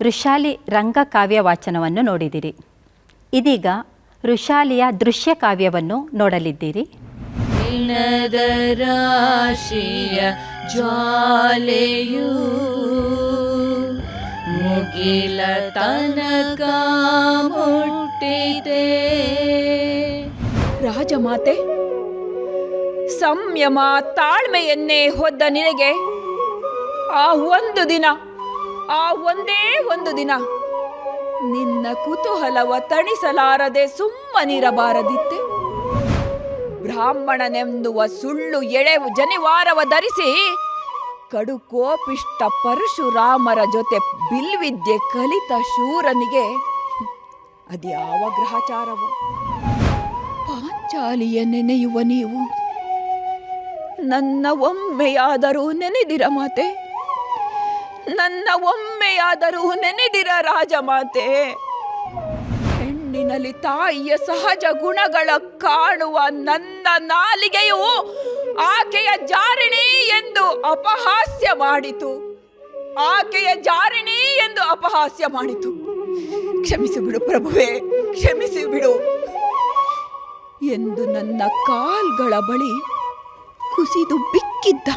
ಋಷಾಲಿ ರಂಗ ಕಾವ್ಯ ವಾಚನವನ್ನು ನೋಡಿದಿರಿ. ಇದೀಗ ಋಷಾಲಿಯ ದೃಶ್ಯ ಕಾವ್ಯವನ್ನು ನೋಡಲಿದ್ದೀರಿ. ರಾಶಿಯ ಜ್ವಾಲೆಯು ಮುಗಿಲ ತನಕ ಮುಟ್ಟಿದೆ. ರಾಜಮಾತೆ ಸಂಯಮ ತಾಳ್ಮೆಯನ್ನೇ ಹೊದ್ದ ನಿನಗೆ ಆ ಒಂದು ದಿನ ಆ ಒಂದೇ ಒಂದು ದಿನ ನಿನ್ನ ಕುತೂಹಲವ ತಣಿಸಲಾರದೆ ಸುಮ್ಮನಿರಬಾರದಿತ್ತೆ. ಬ್ರಾಹ್ಮಣನೆಂದುವ ಸುಳ್ಳು ಎಳೆವು ಜನಿವಾರವ ಧರಿಸಿ ಕಡು ಕೋಪಿಷ್ಟ ಪರಶುರಾಮರ ಜೊತೆ ಬಿಲ್ವಿದ್ಯೆ ಕಲಿತ ಶೂರನಿಗೆ ಅದ್ಯಾವ ಗ್ರಹಚಾರವೋ? ಪಾಂಚಾಲಿಯ ನೆನೆಯುವ ನೀವು. ನನ್ನ ಒಮ್ಮೆಯಾದರೂ ನೆನೆದಿರ ಮಾತೆ. ನನ್ನ ಒಮ್ಮೆಯಾದರೂ ನೆನೆದಿರ ರಾಜಮಾತೆ. ಹೆಣ್ಣಿನಲ್ಲಿ ತಾಯಿಯ ಸಹಜ ಗುಣಗಳ ಕಾಣುವ ನನ್ನ ನಾಲಿಗೆಯು ಆಕೆಯ ಜಾರಿಣಿ ಎಂದು ಅಪಹಾಸ್ಯ ಮಾಡಿತು. ಆಕೆಯ ಜಾರಿಣಿ ಎಂದು ಅಪಹಾಸ್ಯ ಮಾಡಿತು. ಕ್ಷಮಿಸಿ ಬಿಡು ಪ್ರಭುವೇ, ಕ್ಷಮಿಸಿ ಬಿಡು. ಎಂದು ನನ್ನ ಕಾಲ್ಗಳ ಬಳಿ ಕುಸಿದು ಬಿಕ್ಕಿದ್ದ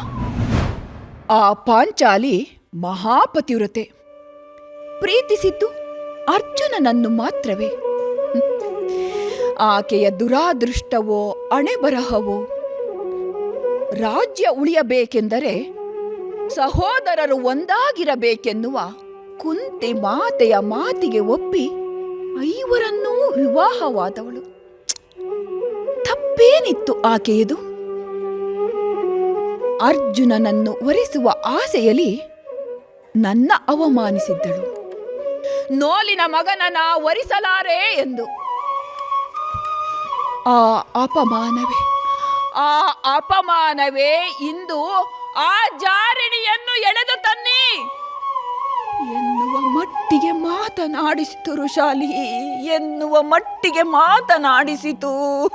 ಆ ಪಾಂಚಾಲಿ ಮಹಾಪತಿವ್ರತೆ. ಪ್ರೀತಿಸಿದ್ದು ಅರ್ಜುನನನ್ನು ಮಾತ್ರವೇ. ಆಕೆಯ ದುರಾದೃಷ್ಟವೋ, ಅಣೆಬರಹವೋ, ರಾಜ್ಯ ಉಳಿಯಬೇಕೆಂದರೆ ಸಹೋದರರು ಒಂದಾಗಿರಬೇಕೆನ್ನುವ ಕುಂತಿ ಮಾತೆಯ ಮಾತಿಗೆ ಒಪ್ಪಿ ಐವರನ್ನೂ ವಿವಾಹವಾದವಳು. ತಪ್ಪೇನಿತ್ತು ಆಕೆಯದು? ಅರ್ಜುನನನ್ನು ವರಿಸುವ ಆಸೆಯಲ್ಲಿ ನನ್ನ ಅವಮಾನಿಸಿದ್ದಳು. ನೋಲಿನ ಮಗನನ ವರಿಸಲಾರೆ ಎಂದು. ಆ ಅಪಮಾನವೇ. ಆ ಅಪಮಾನವೇ ಇಂದು ಆ ಜಾರಿಣಿಯನ್ನು ಎಳೆದು ತನ್ನಿ. ಎನ್ನುವ ಮಟ್ಟಿಗೆ ಮಾತನಾಡಿಸಿತು ಋಷಾಲಿ ಎನ್ನುವ ಮಟ್ಟಿಗೆ ಮಾತನಾಡಿಸಿತು.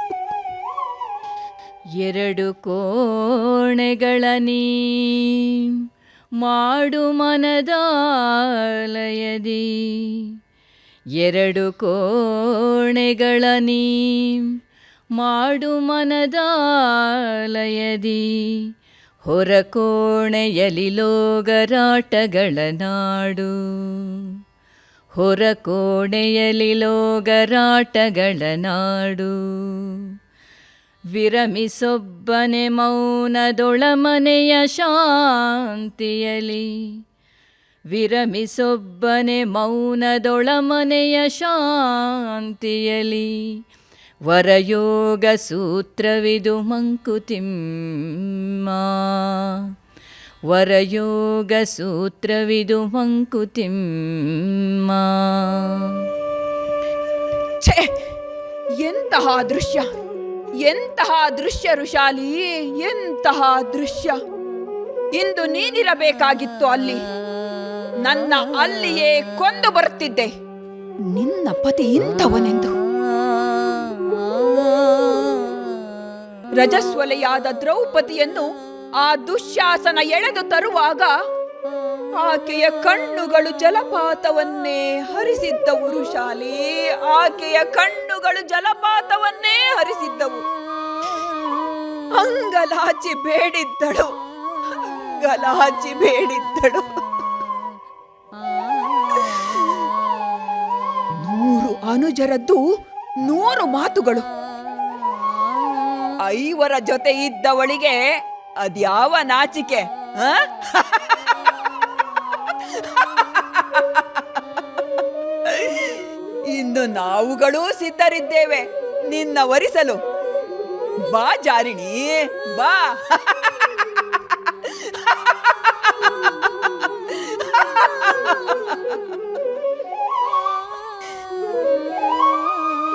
ಎರಡು ಕೋಣೆಗಳ ನೀ. ಮಾಡು ಮನದಾಲಯದಿ ಎರಡು ಕೋಣೆಗಳ ನೀ, ಮಾಡು ಮನದಾಲಯದಿ ಹೊರ ಕೋಣೆಯಲಿ ಲೋಗರಾಟಗಳ ನಾಡು. ಹೊರ ಕೋಣೆಯಲಿ ಲೋಗರಾಟಗಳ ನಾಡು. ವಿರಮಿಸೊಬ್ಬನೆ ಮೌನದೊಳಮನೆಯ ಶಾಂತಿಯಲಿ ವಿರಮಿಸೊಬ್ಬನೆ ಮೌನದೊಳಮನೆಯ ಶಾಂತಿಯಲಿ ವರಯೋಗ ಸೂತ್ರವಿದು ಮಂಕುತಿಮ್ಮ ವರಯೋಗ ಸೂತ್ರವಿದು ಮಂಕುತಿಮ್ಮ ಛೇ, ಎಂತಹ ದೃಶ್ಯ. ಎಂತಹ ದೃಶ್ಯ ಋಷಾಲಿ ಎಂತಹ ದೃಶ್ಯ. ಇಂದು ನೀನಿರಬೇಕಾಗಿತ್ತು ಅಲ್ಲಿ. ನನ್ನ ಅಲ್ಲಿಯೇ ಕೊಂದು ಬರುತ್ತಿದ್ದೆ ನಿನ್ನ ಪತಿ ಇಂಥವನೆಂದು. ರಜಸ್ವಲೆಯಾದ ದ್ರೌಪದಿಯನ್ನು ಆ ದುಶ್ಯಾಸನ ಎಳೆದು ತರುವಾಗ ಆಕೆಯ ಕಣ್ಣುಗಳು ಜಲಪಾತವನ್ನೇ ಹರಿಸಿದ್ದವು ಋಷಾಲಿ. ಆಕೆಯ ಕಣ್ಣುಗಳು ಜಲಪಾತವನ್ನೇ ಹರಿಸಿದ್ದವು. ಅಂಗಲಾಚಿ ಬೇಡಿದ್ದಳು. ಅಂಗಲಾಚಿ ಬೇಡಿದ್ದಳು. ನೂರು ಅನುಜರದ್ದು ನೂರು ಮಾತುಗಳು. ಐವರ ಜೊತೆ ಇದ್ದವಳಿಗೆ ಅದ್ಯಾವ ನಾಚಿಕೆ ಆ? ಇನ್ನು ನಾವುಗಳೂ ಸಿದ್ಧರಿದ್ದೇವೆ. ನಿನ್ನ ವರಿಸಲು. ಬಾ ಜಾರಿಣಿ, ಬಾ.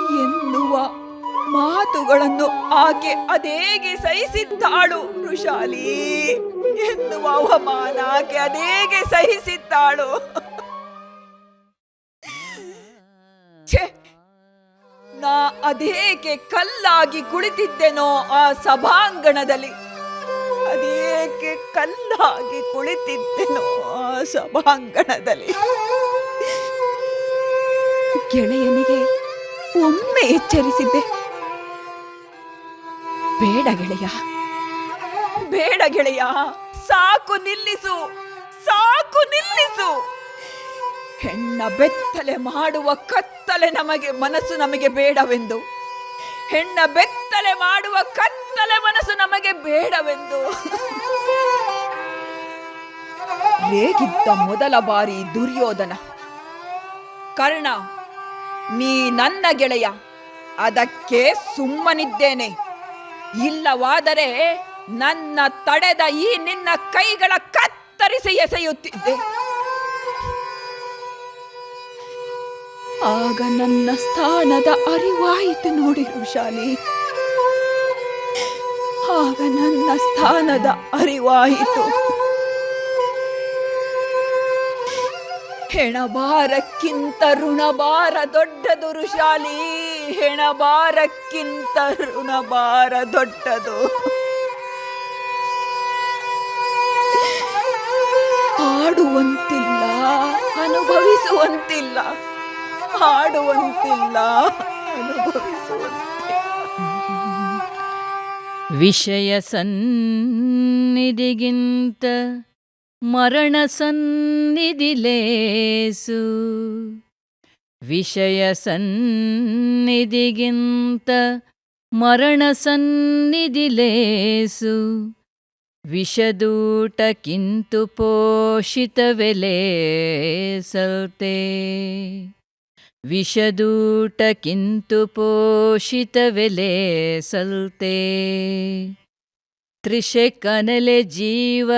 ಎನ್ನುವ ಮಾತುಗಳನ್ನು ಆಕೆ ಅದೇಗೆ ಸಹಿಸಿದ್ದಾಳು, ವೃಷಾಲಿ. ಎನ್ನುವ ಅವಮಾನ ಆಕೆ ಅದೇಗೆ ಸಹಿಸಿದ್ದಾಳು. ಅದೇಕೆ ಕಲ್ಲಾಗಿ ಕುಳಿತಿದ್ದೆನೋ ಆ ಸಭಾಂಗಣದಲ್ಲಿ? ಅದೇಕೆ ಕಲ್ಲಾಗಿ ಕುಳಿತಿದ್ದೆನೋ ಆ ಸಭಾಂಗಣದಲ್ಲಿ? ಗೆಳೆಯನಿಗೆ ಒಮ್ಮೆ ಎಚ್ಚರಿಸಿದ್ದೆ. ಬೇಡ ಗೆಳೆಯ ಬೇಡ ಗೆಳೆಯ, ಸಾಕು ನಿಲ್ಲಿಸು ಸಾಕು ನಿಲ್ಲಿಸು. ಹೆಣ್ಣ ಬೆತ್ತಲೆ ಮಾಡುವ ಕತ್ತಲೆ ನಮಗೆ ಮನಸ್ಸು ನಮಗೆ ಬೇಡವೆಂದು. ಹೆಣ್ಣ ಬೆತ್ತಲೆ ಮಾಡುವ ಕತ್ತಲೆ ಮನಸ್ಸು ನಮಗೆ ಬೇಡವೆಂದು. ಹೇಗಿದ್ದ ಮೊದಲ ಬಾರಿ ದುರ್ಯೋಧನ. ಕರ್ಣ, ನೀ ನನ್ನ ಗೆಳೆಯ, ಅದಕ್ಕೆ ಸುಮ್ಮನಿದ್ದೇನೆ. ಇಲ್ಲವಾದರೆ ನನ್ನ ತಡೆದ ಈ ನಿನ್ನ ಕೈಗಳ ಕತ್ತರಿಸಿ ಎಸೆಯುತ್ತಿದ್ದೆ. ಆಗ ನನ್ನ ಸ್ಥಾನದ ಅರಿವಾಯಿತು ನೋಡಿ ಋಷಾಲಿ ಆಗ ನನ್ನ ಸ್ಥಾನದ ಅರಿವಾಯಿತು. ಹೆಣಬಾರಕ್ಕಿಂತ ಋಣಭಾರ ದೊಡ್ಡದು ಋಷಾಲಿ ಹೆಣಬಾರಕ್ಕಿಂತ ಋಣಭಾರ ದೊಡ್ಡದು. ಆಡುವಂತಿಲ್ಲ, ಅನುಭವಿಸುವಂತಿಲ್ಲ. ಅನುಭವಿಸುವಂತಿಲ್ಲ ವಿಷಯ ಸನ್ನಿಧಿಗಿಂತ ಮರಣ ಸನ್ನಿಧಿಲೇಸು ವಿಷಯ ಸನ್ನಿಧಿಗಿಂತ ಮರಣ ಸನ್ನಿಧಿಲೇಸು ವಿಷದೂಟಕ್ಕಿಂತು ಪೋಷಿತವೆಲೆ ಸಲ್ತೆ ವಿಷದೂಟಕ್ಕಿಂತು ಪೋಷಿತವೆಲೆ ಸಲ್ತೆ. ತ್ರಿಷೆ ಕನಲೆ ಜೀವ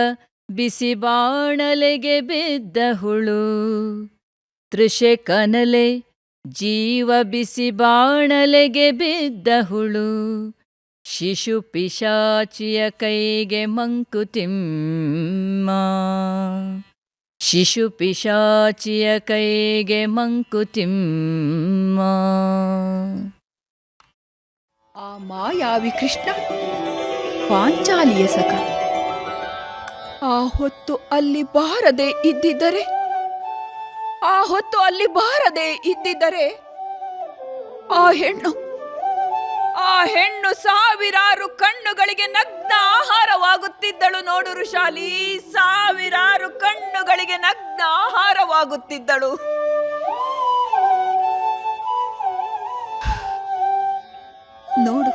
ಬಿಸಿ ಬಾಣಲೆಗೆ ಬಿದ್ದ ಹುಳು. ತ್ರಿಷೆ ಕನಲೆ ಜೀವ ಬಿಸಿ ಬಾಣಲೆಗೆ ಬಿದ್ದ ಹುಳು. ಶಿಶು ಪಿಶಾಚಿಯ ಕೈಗೆ ಮಂಕುತಿಮ್ಮ ಶಿಶು ಪಿಶಾಚಿಯ ಕೈಗೆ ಮಂಕುತಿಮ್ಮ ಆ ಮಾಯಾವಿ ಕೃಷ್ಣ ಪಾಂಚಾಲಿಯ ಸಖ. ಆ ಹೊತ್ತು ಅಲ್ಲಿ ಬಾರದೆ ಇದ್ದಿದ್ದರೆ, ಆ ಹೊತ್ತು ಅಲ್ಲಿ ಬಾರದೆ ಇದ್ದಿದ್ದರೆ, ಆ ಹೆಣ್ಣು ಹೆಣ್ಣು ಸಾವಿರಾರು ಕಣ್ಣುಗಳಿಗೆ ನಗ್ನ ಆಹಾರವಾಗುತ್ತಿದ್ದಳು ನೋಡು ಋಷಾಲಿ. ಸಾವಿರಾರು ಕಣ್ಣುಗಳಿಗೆ ನಗ್ನ ಆಹಾರವಾಗುತ್ತಿದ್ದಳು. ನೋಡು,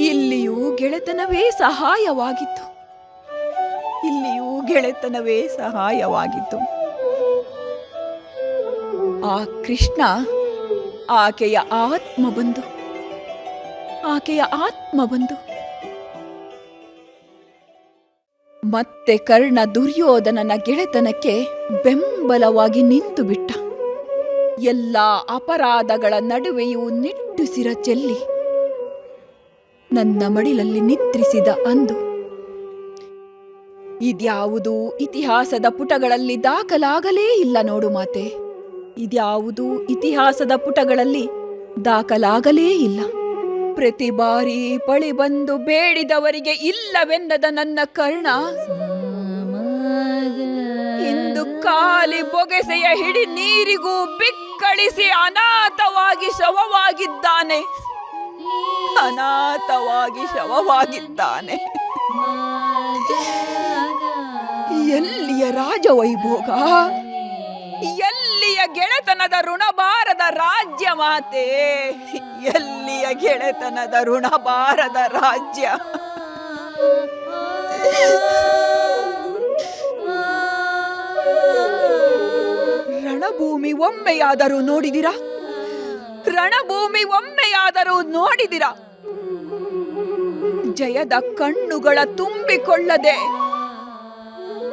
ಇಲ್ಲಿಯೂ ಗೆಳೆತನವೇ ಸಹಾಯವಾಗಿತ್ತು. ಇಲ್ಲಿಯೂ ಗೆಳೆತನವೇ ಸಹಾಯವಾಗಿತ್ತು. ಆ ಕೃಷ್ಣ ಆಕೆಯ ಆತ್ಮ ಬಂದು ಆಕೆಯ ಆತ್ಮ ಬಂದು. ಮತ್ತೆ ಕರ್ಣ ದುರ್ಯೋಧನನ ಗೆಳೆತನಕ್ಕೆ ಬೆಂಬಲವಾಗಿ ನಿಂತು ಬಿಟ್ಟ. ಎಲ್ಲ ಅಪರಾಧಗಳ ನಡುವೆಯೂ ನಿಟ್ಟುಸಿರ ಚೆಲ್ಲಿ ನನ್ನ ಮಡಿಲಲ್ಲಿ ನಿದ್ರಿಸಿದ ಅಂದು. ಇದ್ಯಾವುದೂ ಇತಿಹಾಸದ ಪುಟಗಳಲ್ಲಿ ದಾಖಲಾಗಲೇ ಇಲ್ಲ ನೋಡು ಮಾತೆ. ಇದ್ಯಾವುದೂ ಇತಿಹಾಸದ ಪುಟಗಳಲ್ಲಿ ದಾಖಲಾಗಲೇ ಇಲ್ಲ. ಪ್ರತಿ ಬಾರಿ ಬಳಿ ಬಂದು ಬೇಡಿದವರಿಗೆ ಇಲ್ಲವೆನ್ನದ ನನ್ನ ಕರ್ಣ. ಇಂದು ಕಾಲಿ ಬೊಗೆಸೆಯ ಹಿಡಿ ನೀರಿಗೂ ಬಿಕ್ಕಳಿಸಿ ಅನಾಥವಾಗಿ ಶವವಾಗಿದ್ದಾನೆ. ಅನಾಥವಾಗಿ ಶವವಾಗಿದ್ದಾನೆ. ಎಲ್ಲಿಯ ರಾಜವೈಭೋಗ? ಎಲ್ಲಿಯ ಗೆಳೆತನದ ಋಣಭಾರದ ರಾಜ್ಯ ಮಾತೆ, ಎಲ್ಲಿಯ ಗೆಳೆತನದ ಋಣಭಾರದ ರಾಜ್ಯ? ರಣಭೂಮಿ ಒಮ್ಮೆಯಾದರೂ ನೋಡಿದಿರಾ? ರಣಭೂಮಿ ಒಮ್ಮೆಯಾದರೂ ನೋಡಿದಿರಾ? ಜಯದ ಕಣ್ಣುಗಳ ತುಂಬಿಕೊಳ್ಳದೆ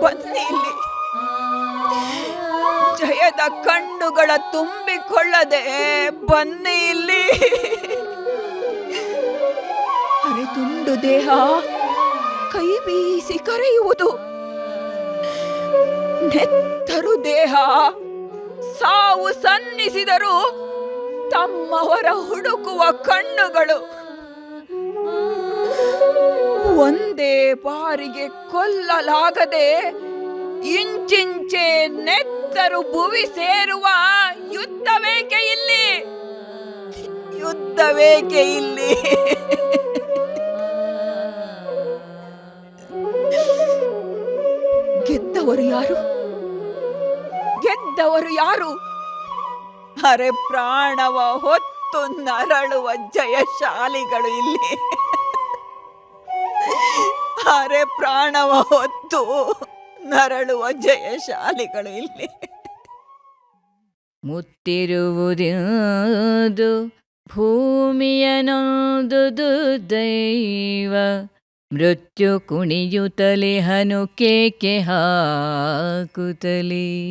ಬನ್ನಿ ಇಲ್ಲಿ. ಜಯದ ಕಣ್ಣುಗಳ ತುಂಬಿಕೊಳ್ಳದೆ ಬನ್ನಿ ಇಲ್ಲಿ. ಅರೆ ತುಂಡು ದೇಹ ಕೈ ಬೀಸಿ ಕರೆಯುವುದು. ನೆತ್ತರು ದೇಹ ಸಾವು ಸನ್ನಿಸಿದರು ತಮ್ಮವರ ಹುಡುಕುವ ಕಣ್ಣುಗಳು ಒಂದೇ ಬಾರಿಗೆ ಕೊಲ್ಲಲಾಗದೆ ಇಂಚಿಂಚೆ ನೆತ್ತರು ಭುವಿ ಸೇರುವ ಯುದ್ಧವೇಕೆ ಇಲ್ಲಿ? ಯುದ್ಧವೇಕೆ ಇಲ್ಲಿ? ಗೆದ್ದವರು ಯಾರು? ಗೆದ್ದವರು ಯಾರು? ಅರೆ ಪ್ರಾಣವ ಹೊತ್ತು ನರಳುವ ಜಯಶಾಲಿಗಳು ಇಲ್ಲಿ. ಅರೆ ಪ್ರಾಣವ ಹೊತ್ತು ನರಳುವ ಜಯಶಾಲಿಗಳು ಇಲ್ಲಿ. ಮುತ್ತಿರುವುದಿದು ಭೂಮಿಯನೊಂದು ದೈವ ಮೃತ್ಯು ಕುಣಿಯುತ್ತಲೇ ಹನು ಕೇಕೆ ಹಾಕುತ್ತಲೇ.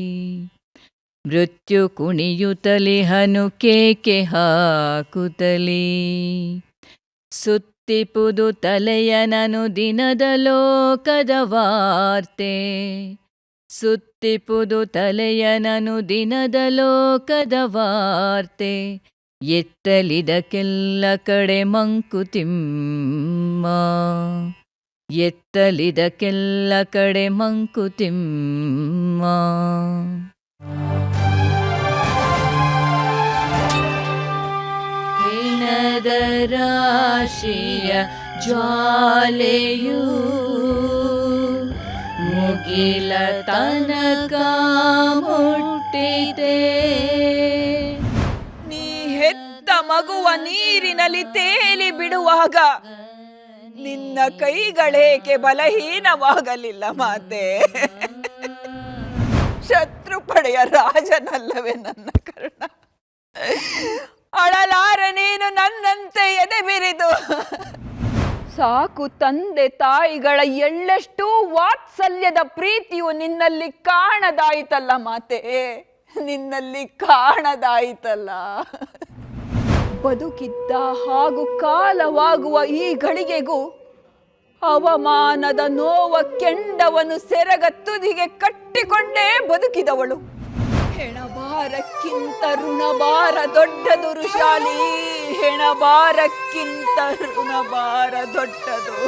ಮೃತ್ಯು ಕುಣಿಯುತ್ತಲೇ ಹನು ಕೇಕೆ ಹಾಕುತ್ತಲೇ. ಸುತ್ತಿಪುದು ತಲೆಯನನು ದಿನದ ಲೋಕದ ವಾರ್ತೆ. ಸುತ್ತಿಪುದು ತಲೆಯನನು ದಿನದ ಲೋಕದ ವಾರ್ತೆ. ಎತ್ತಲಿದಕ್ಕೆಲ್ಲ ಕಡೆ ಮಂಕುತಿಮ್ಮ ಎತ್ತಲಿದಕ್ಕೆಲ್ಲ ಕಡೆ ಮಂಕುತಿಮ್ಮ ಹಿಣದ ರಾಶಿಯ ಜ್ವಾಲೆಯು ಮುಗಿಲ ತನಕ ಮುಟ್ಟಿದೆ. ನೀ ಹೆತ್ತ ಮಗುವ ನೀರಿನಲ್ಲಿ ತೇಲಿ ಬಿಡುವಾಗ ನಿನ್ನ ಕೈಗಳೇಕೆ ಬಲಹೀನವಾಗಲಿಲ್ಲ ಮಾತೆ? ಶತ್ರು ಪಡೆಯ ರಾಜನಲ್ಲವೇ ನನ್ನ ಕರ್ಣ. ಅಳಲಾರ ನೀನು ನನ್ನಂತೆ ಎದೆ ಬಿರಿದು. ಸಾಕು ತಂದೆ ತಾಯಿಗಳ ಎಳ್ಳಷ್ಟು ವಾತ್ಸಲ್ಯದ ಪ್ರೀತಿಯು ನಿನ್ನಲ್ಲಿ ಕಾಣದಾಯಿತಲ್ಲ ಮಾತೆ. ನಿನ್ನಲ್ಲಿ ಕಾಣದಾಯಿತಲ್ಲ. ಬದುಕಿದ್ದ ಹಾಗೂ ಕಾಲವಾಗುವ ಈ ಗಳಿಗೆಗೂ ಅವಮಾನದ ನೋವ ಕೆಂಡವನ್ನು ಸೆರಗ ತುದಿಗೆ ಕಟ್ಟಿಕೊಂಡೇ ಬದುಕಿದವಳು. ಹೆಣಬಾರಕ್ಕಿಂತ ಋಣಬಾರ ದೊಡ್ಡ ಋಷಾಲಿ ಹೆಣಬಾರಕ್ಕಿಂತ ಋಣಬಾರ ದೊಡ್ಡದು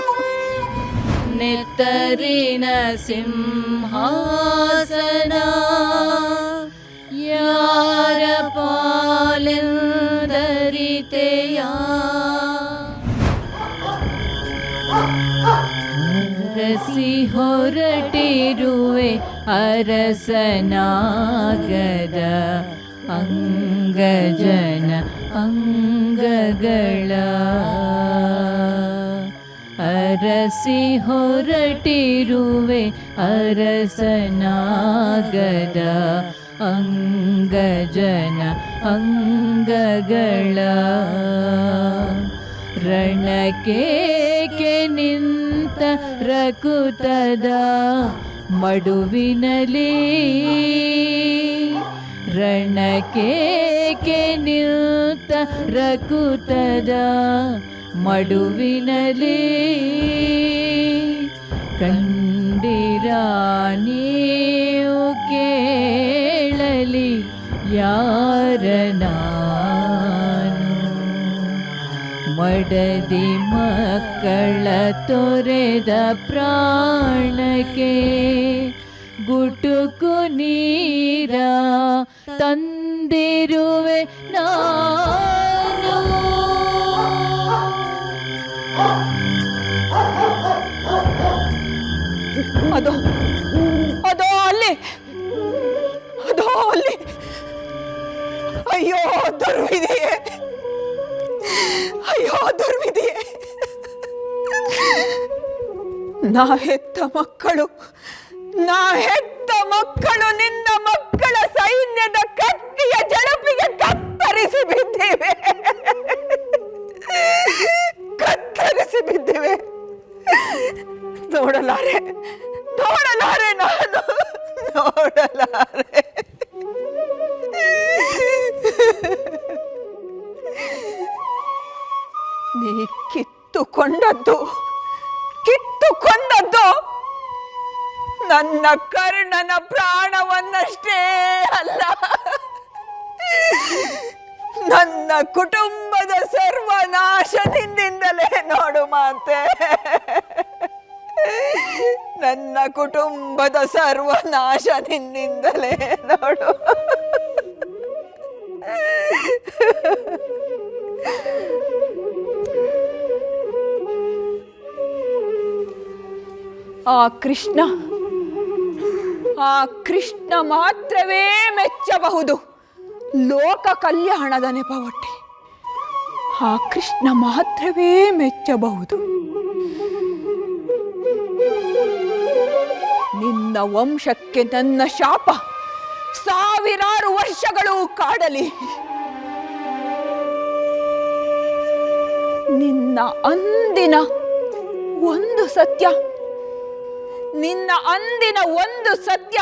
ನೆತ್ತರಿನ ಸಿಂಹಾಸನ. ಯಾರ ಪಾಲೆಂದರಿತೆಯ? ರಸಿ ಹೊರಟಿರುವೆ ಅರಸನಾಗದ ಅಂಗಜನ ಅಂಗಗಳ ಅರಸಿ ಹೊರಟಿರುವೆ ಅರಸನಾಗದ ಅಂಗಜನ ಅಂಗಗಳ ರಣಕೇಕೆ ನಿಂತ ರಕುತದ ಮಡುವಿನಲಿ ರಣಕೇಕೆ ನಿಂತ ರಕುತದ ಮಡುವಿನಲಿ ಕಂಡಿರಾ ನೀವು ಕೇಳಲಿ ಯಾರ ಮಡದಿ ಮಕ್ಕಳ ತೊರೆದ ಪ್ರಾಣಕ್ಕೆ ಗುಟುಕು ನೀರ ತಂದಿರುವೆ ನಾನು ಅದೋ ಅದೋ ಅಲ್ಲಿ ಅದೋ ಅಲ್ಲಿ ಅಯ್ಯೋ ದುರ್ವಿಧಿಯೇ ನಾ ಹೆತ್ತ ಮಕ್ಕಳು, ನಾ ಹೆತ್ತ ಮಕ್ಕಳು, ನಿನ್ನ ಮಕ್ಕಳ ಸೈನ್ಯದ ಕತ್ತಿಯ ಜಳಪಿಗೆ ಕತ್ತರಿಸಿ ಬಿದ್ದೇವೆ. ಕತ್ತರಿಸಿ ಬಿದ್ದೇವೆ. ನೋಡಲಾರೆ ನೋಡಲಾರೆ ನಾನು, ನೋಡಲಾರೆ. ನೀ ಕಿತ್ತುಕೊಂಡದ್ದು ನನ್ನ ಕರ್ಣನ ಪ್ರಾಣವನ್ನಷ್ಟೇ ಅಲ್ಲ. ನನ್ನ ಕುಟುಂಬದ ಸರ್ವನಾಶದಿಂದಲೇ ನೋಡು ಮಾತೆ. ನನ್ನ ಕುಟುಂಬದ ಸರ್ವನಾಶದಿಂದಲೇ ನೋಡು. ಆ ಕೃಷ್ಣ ಆ ಕೃಷ್ಣ ಮಾತ್ರವೇ ಮೆಚ್ಚಬಹುದು. ಲೋಕ ಕಲ್ಯಾಣದ ನೆಪವೊಟ್ಟೆ. ಆ ಕೃಷ್ಣ ಮಾತ್ರವೇ ಮೆಚ್ಚಬಹುದು. ನಿನ್ನ ವಂಶಕ್ಕೆ ನನ್ನ ಶಾಪ. ಸಾವಿರಾರು ವರ್ಷಗಳು ಕಾಡಲಿ. ನಿನ್ನ ಅಂದಿನ ಒಂದು ಸತ್ಯ. ನಿನ್ನ ಅಂದಿನ ಒಂದು ಸತ್ಯ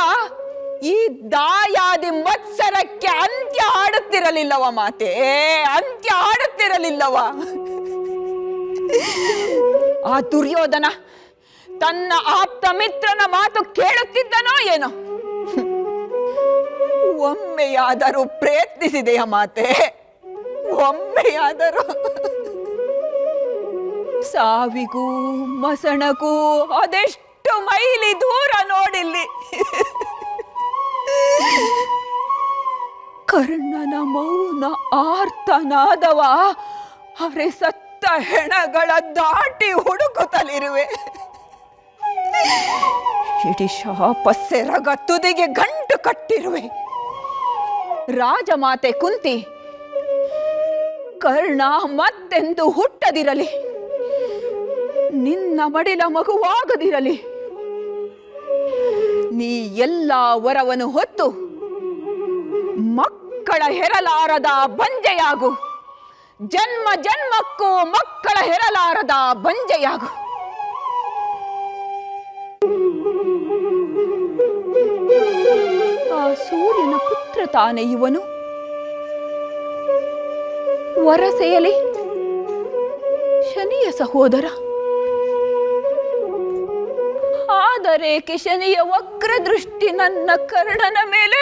ಈ ದಾಯಾದಿ ಮತ್ಸರಕ್ಕೆ ಅಂತ್ಯ ಆಡುತ್ತಿರಲಿಲ್ಲವ ಮಾತೆ. ಅಂತ್ಯ ಆಡುತ್ತಿರಲಿಲ್ಲವ ಆ ದುರ್ಯೋಧನ ತನ್ನ ಆಪ್ತ ಮಿತ್ರನ ಮಾತು ಕೇಳುತ್ತಿದ್ದನೋ ಏನೋ. ಒಮ್ಮೆಯಾದರೂ ಪ್ರಯತ್ನಿಸಿದೆಯ ಮಾತೆ? ಒಮ್ಮೆಯಾದರೂ. ಸಾವಿಗೂ ಮಸಣಕ್ಕೂ ಅದೆಷ್ಟು ಮೈಲಿ ದೂರ ನೋಡಿಲ್ಲಿ. ಕರ್ಣನ ಮೌನ ಆರ್ತನಾದವ. ಅವರೇ ಸತ್ತ ಹೆಣಗಳ ದಾಟಿ ಹುಡುಕುತ್ತಲಿರುವೆ. ಇಡೀ ಶಾಪ ಸೆರಗ ತುದಿಗೆ ಗಂಟು ಕಟ್ಟಿರುವೆ. ರಾಜಮಾತೆ ಕುಂತಿ, ಕರ್ಣ ಮತ್ತೆಂದು ಹುಟ್ಟದಿರಲಿ. ನಿನ್ನ ಮಡಿಲ ಮಗುವಾಗದಿರಲಿ. ನೀ ಎಲ್ಲ ವರವನ್ನು ಹೊತ್ತು ಮಕ್ಕಳ ಹೆರಲಾರದ ಬಂಜೆಯಾಗು. ಜನ್ಮ ಜನ್ಮಕ್ಕೂ ಮಕ್ಕಳ ಹೆರಲಾರದ ಬಂಜೆಯಾಗು. ಆ ಸೂರ್ಯನ ಪುತ್ರ ತಾನೆ ಇವನು. ವರಸೆಯಲಿ ಶನಿಯ ಸಹೋದರ. ಆದರೆ ಕಿಶನಿಯ ವಕ್ರ ದೃಷ್ಟಿ ನನ್ನ ಕರ್ಣನ ಮೇಲೆ?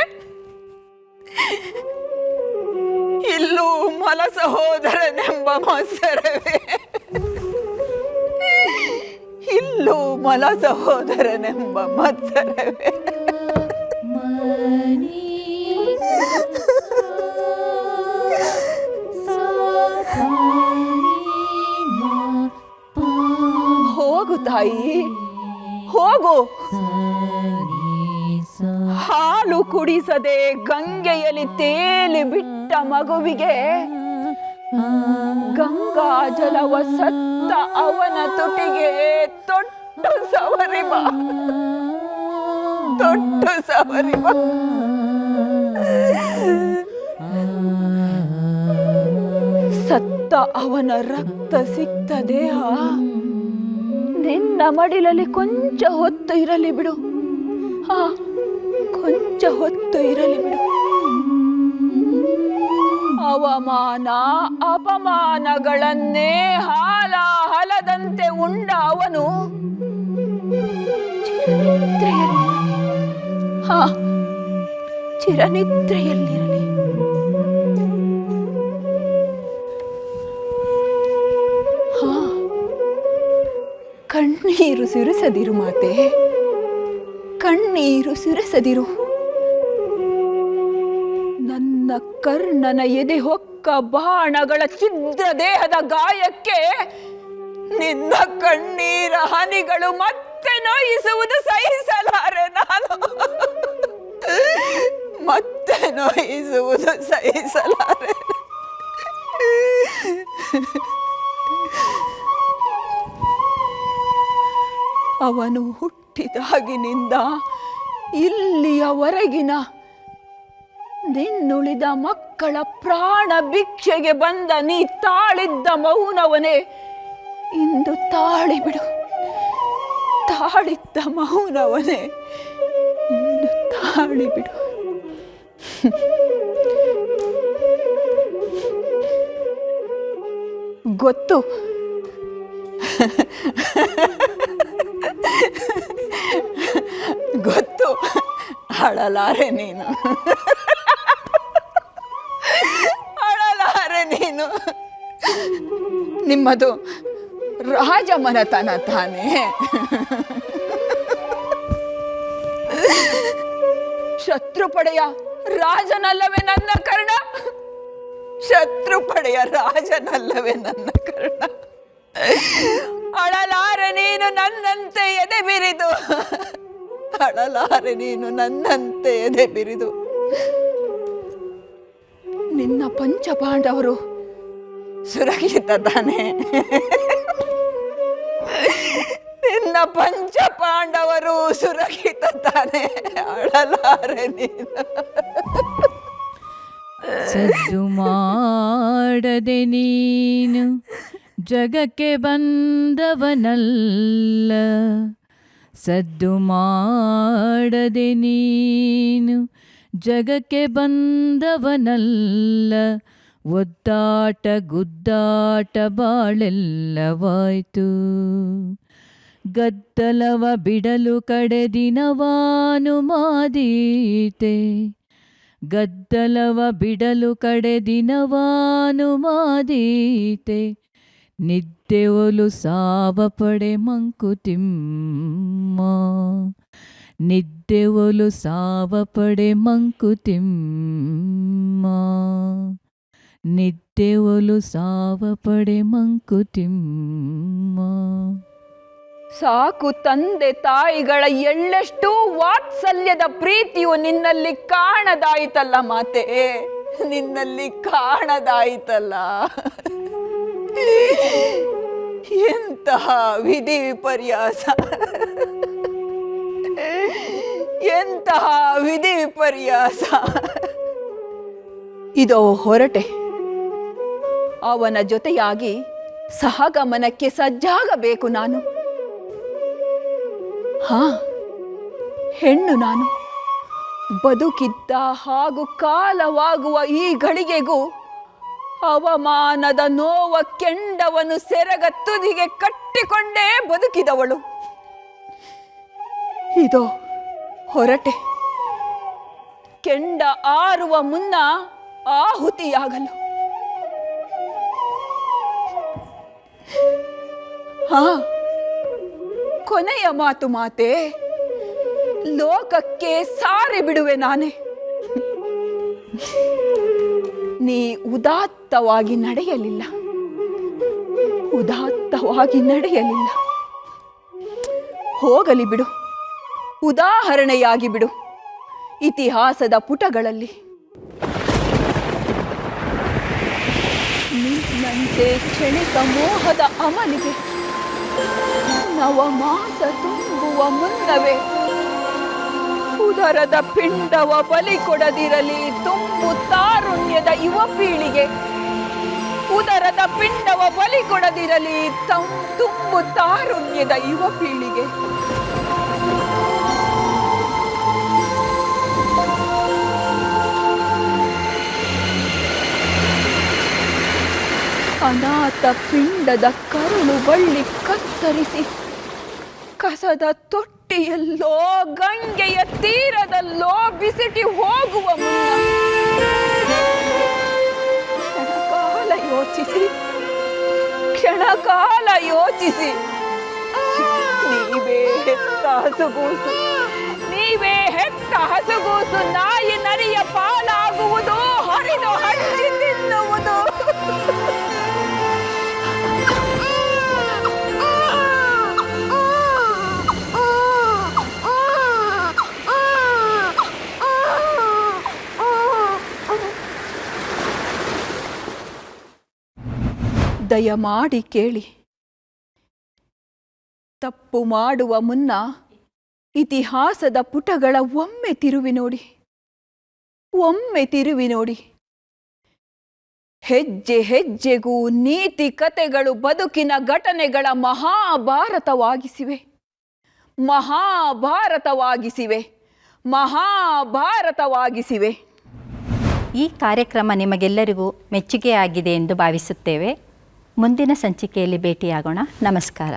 ಇಲ್ಲೂ ಮಲ ಸಹೋದರನೆಂಬ ಮತ್ಸರವೇ ಇಲ್ಲೂ ಮಲ ಸಹೋದರನೆಂಬ ಮತ್ಸರವೇ ಮನಿ ಹೋಗು ತಾಯಿ. ಹೋಗು. ಹಾಲು ಕುಡಿಸದೆ ಗಂಗೆಯಲ್ಲಿ ತೇಲಿ ಬಿಟ್ಟ ಮಗುವಿಗೆ ಗಂಗಾ ಜಲವ ಸತ್ತ ಅವನ ತುಟಿಗೆ ತೊಟ್ಟು ಸವರಿಮ ತೊಟ್ಟು ಸವರಿಮ ಸತ್ತ ಅವನ ರಕ್ತ ಸಿಕ್ತ ದೇಹ ನಿನ್ನ ಮಡಿಲಲ್ಲಿ ಕೊಂಚ ಹೊತ್ತು ಇರಲಿ ಬಿಡು. ಹಾ ಕೊಂಚ ಹೊತ್ತು ಇರಲಿ ಬಿಡು. ಅವಮಾನ, ಅಪಮಾನಗಳನ್ನೇ ಹಾಲ ಹಲದಂತೆ ಉಂಡ ಅವನು. ಚಿರನಿದ್ರೆಯಲ್ಲಿ ಹಾ ಚಿರನಿದ್ರೆಯಲ್ಲಿರಲಿ. ಸುರಿಸದಿರು ಮಾತೆ. ಕಣ್ಣೀರು ಸುರಿಸದಿರು. ನನ್ನ ಕರ್ಣನ ಎದೆ ಹೊಕ್ಕ ಬಾಣಗಳ ಛಿದ್ರ ದೇಹದ ಗಾಯಕ್ಕೆ ನಿನ್ನ ಕಣ್ಣೀರ ಹನಿಗಳು ಮತ್ತೆ ನೋಯಿಸುವುದು ಸಹಿಸಲಾರೆ ನಾನು. ಮತ್ತೆ ನೋಯಿಸುವುದು ಸಹಿಸಲಾರೆ. ಅವನು ಹುಟ್ಟಿದಾಗಿನಿಂದ ಇಲ್ಲಿಯವರೆಗಿನ ನಿನ್ನುಳಿದ ಮಕ್ಕಳ ಪ್ರಾಣ ಭಿಕ್ಷೆಗೆ ಬಂದ ನೀ ತಾಳಿದ್ದ ಮೌನವನೇ ಇಂದು ತಾಳಿಬಿಡು. ತಾಳಿದ್ದ ಮೌನವನೇ ಇಂದು ತಾಳಿಬಿಡು. ಗೊತ್ತು. ಗೊತ್ತು. ಅಳಲಾರೆ ನೀನು. ಅಳಲಾರೆ ನೀನು. ನಿಮ್ಮದು ರಾಜಮನತನ ತಾನೇ ಶತ್ರುಪಡೆಯ ರಾಜನಲ್ಲವೇ ನನ್ನ ಕರ್ಣ? ಶತ್ರುಪಡೆಯ ರಾಜನಲ್ಲವೇ ನನ್ನ ಕರ್ಣ? ಅಳಲಾರ ನೀನು ನನ್ನಂತೆ ಎದೆ ಬಿರಿದು. ಅಳಲಾರೆ ನೀನು ನನ್ನಂತೆ ಎದೆ ಬಿರಿದು. ನಿನ್ನ ಪಂಚಪಾಂಡವರು. ಸುರಕ್ಷಿತ ತಾನೆ. ನಿನ್ನ ಪಂಚ ಪಾಂಡವರು ಸುರಕ್ಷಿತ ತಾನೆ. ಅಳಲಾರೆ ನೀನು. ಸದ್ದು ಮಾಡದೆ ನೀನು. ಜಗಕ್ಕೆ ಬಂದವನಲ್ಲ. ಸದ್ದು ಮಾಡದೆ ನೀನು ಜಗಕ್ಕೆ ಬಂದವನಲ್ಲ, ಒದ್ದಾಟ ಗುದ್ದಾಟ ಬಾಳೆಲ್ಲವಾಯ್ತು. ಗದ್ದಲವ ಬಿಡಲು ಕಡೆ ದಿನವಾನು ಮಾದೀತೆ. ಗದ್ದಲವ ಬಿಡಲು ಕಡೆ ದಿನವಾನು ಮಾದೀತೆ. ನಿದ್ದೆ ಒಲು ಸಾವ ಪಡೆ ಮಂಕುತಿಮ್ಮ ನಿದ್ದೆ ಒಲು ಸಾವ ಪಡೆ ಮಂಕುತಿಮ್ಮ ನಿದ್ದೆ ಒಲು ಸಾವ ಪಡೆ ಮಂಕುತಿಮ್ಮ ಸಾಕು ತಂದೆ ತಾಯಿಗಳ ಎಳ್ಳೆಷ್ಟು ವಾತ್ಸಲ್ಯದ ಪ್ರೀತಿಯು ನಿನ್ನಲ್ಲಿ ಕಾಣದಾಯಿತಲ್ಲ ಮಾತೆ. ನಿನ್ನಲ್ಲಿ ಕಾಣದಾಯಿತಲ್ಲ. ಎಂತಹ ವಿಧಿ ವಿಪರ್ಯಾಸ? ಎಂತಹ ವಿಧಿ ವಿಪರ್ಯಾಸ? ಇದೋ ಹೊರಟೆ. ಅವನ ಜೊತೆಯಾಗಿ ಸಹಗಮನಕ್ಕೆ ಸಜ್ಜಾಗಬೇಕು ನಾನು. ಹಾ, ಹೆಣ್ಣು ನಾನು. ಬದುಕಿದ್ದ ಹಾಗೂ ಕಾಲವಾಗುವ ಈ ಗಳಿಗೆಗೂ ಅವಮಾನದ ನೋವ ಕೆಂಡವನು ಸೆರಗ ತುದಿಗೆ ಕಟ್ಟಿಕೊಂಡೇ ಬದುಕಿದವಳು. ಇದೋ ಹೊರಟೆ. ಕೆಂಡ ಆರುವ ಮುನ್ನ ಆಹುತಿಯಾಗಲು. ಹಾ ಕೊನೆಯ ಮಾತು ಮಾತೆ, ಲೋಕಕ್ಕೆ ಸಾರಿ ಬಿಡುವೆ ನಾನೇ. ನೀ ಉದಾತ್ತವಾಗಿ ನಡೆಯಲಿಲ್ಲ. ಉದಾತ್ತವಾಗಿ ನಡೆಯಲಿಲ್ಲ. ಹೋಗಲಿ ಬಿಡು. ಉದಾಹರಣೆಯಾಗಿ ಬಿಡು. ಇತಿಹಾಸದ ಪುಟಗಳಲ್ಲಿ. ನಿನ್ನಂತೆ ಕ್ಷಣಿಕ ಮೋಹದ ಅಮಲಿಗೆ ನವಮಾಸ ತುಂಬುವ ಮುನ್ನವೇ ಉದರದ ಪಿಂಡವ ಬಲಿ ಕೊಡದಿರಲಿ ತುಂಬು ತಾರುಣ್ಯದ ಯುವ ಪೀಳಿಗೆ ಉದರದ ಪಿಂಡವ ಬಲಿ ಕೊಡದಿರಲಿ ತಂ, ತುಂಬು ತಾರುಣ್ಯದ ಯುವ ಪೀಳಿಗೆ. ಅನಾಥ ಪಿಂಡದ ಕರುಳು ಬಳ್ಳಿ ಕತ್ತರಿಸಿ, ಕಸದ ತೊಟ್ಟಿಯಲ್ಲೋ, ಗಂಗೆಯ ತೀರದಲ್ಲೋ ಬಿಸಿಟಿ ಹೋಗುವ ಮುನ್ನ ಕ್ಷಣಕಾಲ ಯೋಚಿಸಿ. ಕ್ಷಣಕಾಲ ಯೋಚಿಸಿ. ನೀವೇ ಹೆತ್ತ ಹಸುಗೂಸು. ನೀವೇ ಹೆತ್ತ ಹಸುಗೂಸು. ನಾಯಿ ನರಿಯ ಪಾಲಾಗುವುದು. ದಯಮಾಡಿ ಕೇಳಿ. ತಪ್ಪು ಮಾಡುವ ಮುನ್ನ ಇತಿಹಾಸದ ಪುಟಗಳ ಒಮ್ಮೆ ತಿರುವಿ ನೋಡಿ. ಒಮ್ಮೆ ತಿರುವಿ ನೋಡಿ. ಹೆಜ್ಜೆ ಹೆಜ್ಜೆಗೂ ನೀತಿ ಕತೆಗಳು ಬದುಕಿನ ಘಟನೆಗಳ ಮಹಾಭಾರತವಾಗಿಸಿವೆ. ಮಹಾಭಾರತವಾಗಿಸಿವೆ. ಮಹಾಭಾರತವಾಗಿಸಿವೆ. ಈ ಕಾರ್ಯಕ್ರಮ ನಿಮಗೆಲ್ಲರಿಗೂ ಮೆಚ್ಚುಗೆಯಾಗಿದೆ ಎಂದು ಭಾವಿಸುತ್ತೇವೆ. ಮುಂದಿನ ಸಂಚಿಕೆಯಲ್ಲಿ ಭೇಟಿಯಾಗೋಣ. ನಮಸ್ಕಾರ.